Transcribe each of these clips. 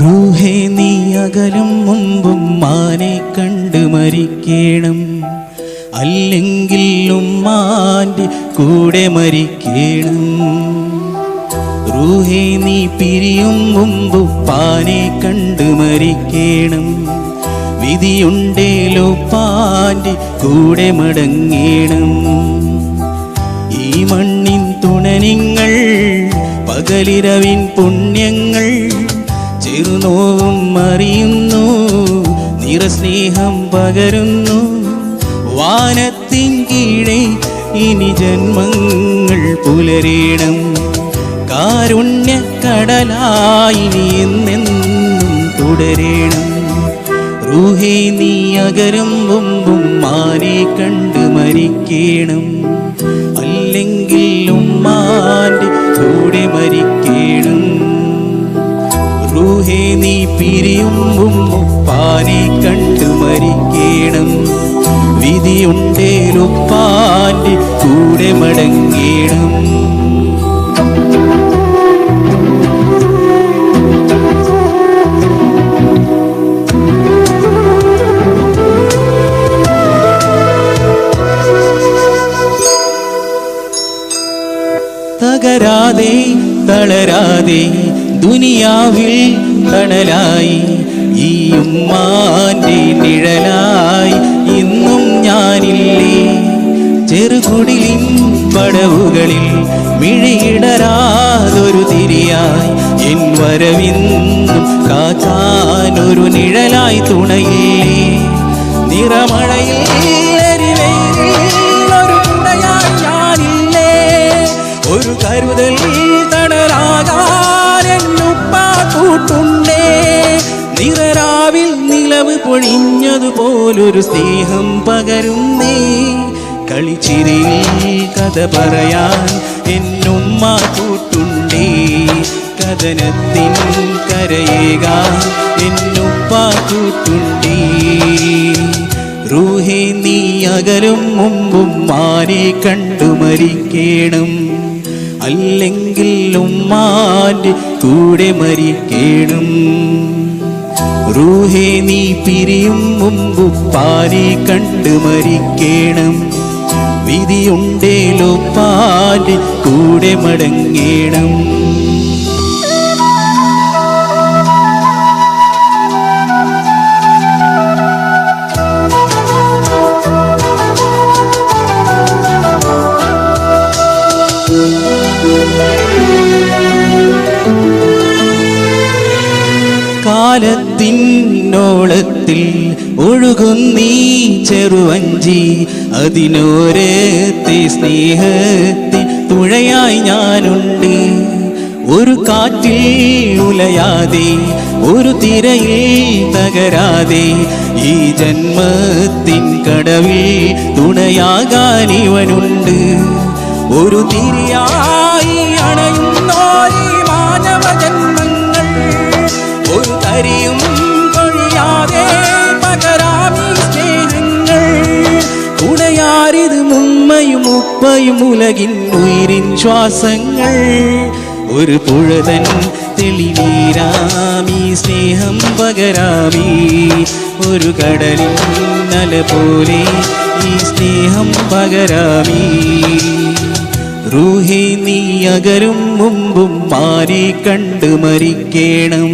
റൂഹേ നീ അകലും മുമ്പും മാനെ കണ്ട് മരിക്കേണം. അല്ലെങ്കിൽ ഉമ്മാന്റെ കൂടെ മരിക്കേണം. റൂഹേ നീ പിരിയും മുമ്പ് പാനെ കണ്ട് മരിക്കേണം. വിധിയുണ്ടേലോ പാന്റെ കൂടെ മടങ്ങേണം. ഈ മണ്ണിൻ തുണനിങ്ങൾ പകലിരവിൻ പുണ്യങ്ങൾ ചെറുനോവും അറിയുന്നു നിറസ്നേഹം പകരുന്നു. വാനത്തിൻ കീഴെ ഇനി ജന്മങ്ങൾ പുലരീണം. കാരുണ്യക്കടലായി കടലായി എന്നെന്നും തുടരേണം. റൂഹേ നീ അകരും മുമ്പും മാനെ കണ്ട് മരിക്കേണം. വിധിയുണ്ടേലുപ്പാന്റെ കൂടെ മടങ്ങിയിടും തകരാതെ തളരാതെ ദുനിയാവിൽ തണലായി ഈ ഉമ്മാന്റെ പടവുകളിൽ മിഴിയിടരാതൊരു തിരിയായി. എൻ വരവിന്നും കാച്ചാനൊരു നിഴലായി തുണയില്ലേ. നിറമഴയിൽ ഒരു തുണയായി ഞാനില്ലേ. ഒരു കരുതൽ തണലാകാൻ എന്നുപ്പ കൂട്ടുണ്ടേ. നിറരാവിൽ നിലവ് പൊഴിഞ്ഞതുപോലൊരു സ്നേഹം പകരുന്നേ. കളിച്ചിരിയിൽ കഥ പറയാൻ എന്നുമ്മ കൂട്ടുണ്ടേ. കഥനത്തിൻ കരയുക എന്നുപ്പ കൂട്ടുണ്ടേ. റൂഹേ നീ അകലും മുമ്പും മാനെ കണ്ടു മരിക്കേണം. അല്ലെങ്കിൽ ഉമ്മാന്റെ കൂടെ മരിക്കേണം. റൂഹേ നീ പിരിയും മുമ്പ് പാരി കണ്ടു മരിക്കേണം. വിധിയുണ്ടേലോ പാൽ കൂടെ മടങ്ങേണം. കാലത്തിനോളത്തിൽ ഒഴുകുന്നീ ചെറുവഞ്ചി അതിനോരത്തെ സ്നേഹത്തിൽ തുഴയായി ഞാനുണ്ട്. ഒരു കാറ്റിൽ ഉലയാതെ ഒരു തിരയിൽ തകരാതെ ഈ ജന്മത്തിൻ കടവിൽ തുണയാകാൻ ഇവനുണ്ട്. ഒരു തിരിയായി ഉപ്പയും ഉലകിൻ ഉയരിൻ ശ്വാസങ്ങൾ. ഒരു പുഴതൻ തെളിവീരാമി സ്നേഹം പകരാമി. ഒരു കടലിൻ നല പോലെ ഈ സ്നേഹം പകരാമി. റൂഹി നീ അകരും മുമ്പും മാറി കണ്ട് മരിക്കേണം?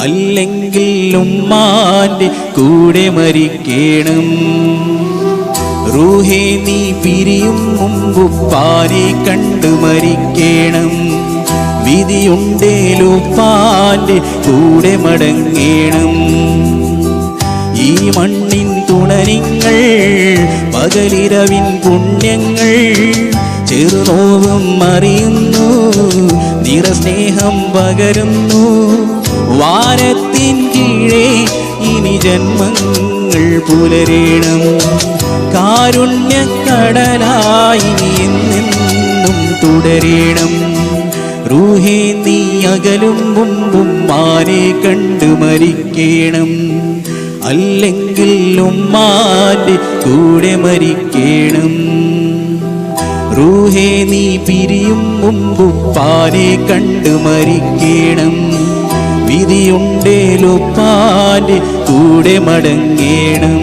അല്ലെങ്കിൽ ഉമ്മാന്റെ കൂടെ മരിക്കേണം? റൂഹേ നീ പിരിയും മുമ്പ് പാരി കണ്ടു മരിക്കേണം. വിധിയുണ്ടേലുപ്പാന്റെ കൂടെ മടങ്ങേണം. ഈ മണ്ണിൻ തുണനിങ്ങൾ പകലിരവിൻ പുണ്യങ്ങൾ ചെറുനോവും അറിയുന്നു നിറസ്നേഹം പകരുന്നു. വാരത്തിൻ കീഴേ ഇനി ജന്മങ്ങൾ പുലരേണം കാരുണ്യക്കടലായി കടലായി എന്നെന്നും തുടരേണം. റൂഹേ നീ അകലും മുമ്പും മാനെ കണ്ടു മരിക്കേണം. അല്ലെങ്കിൽ ഉമ്മാന്റെ കൂടെ മരിക്കേണം. റൂഹേ നീ പിരിയും മുമ്പും പാനെ കണ്ടു മരിക്കണം. വിധിയുണ്ടേലുപ്പാന്റെ കൂടെ മടങ്ങേണം.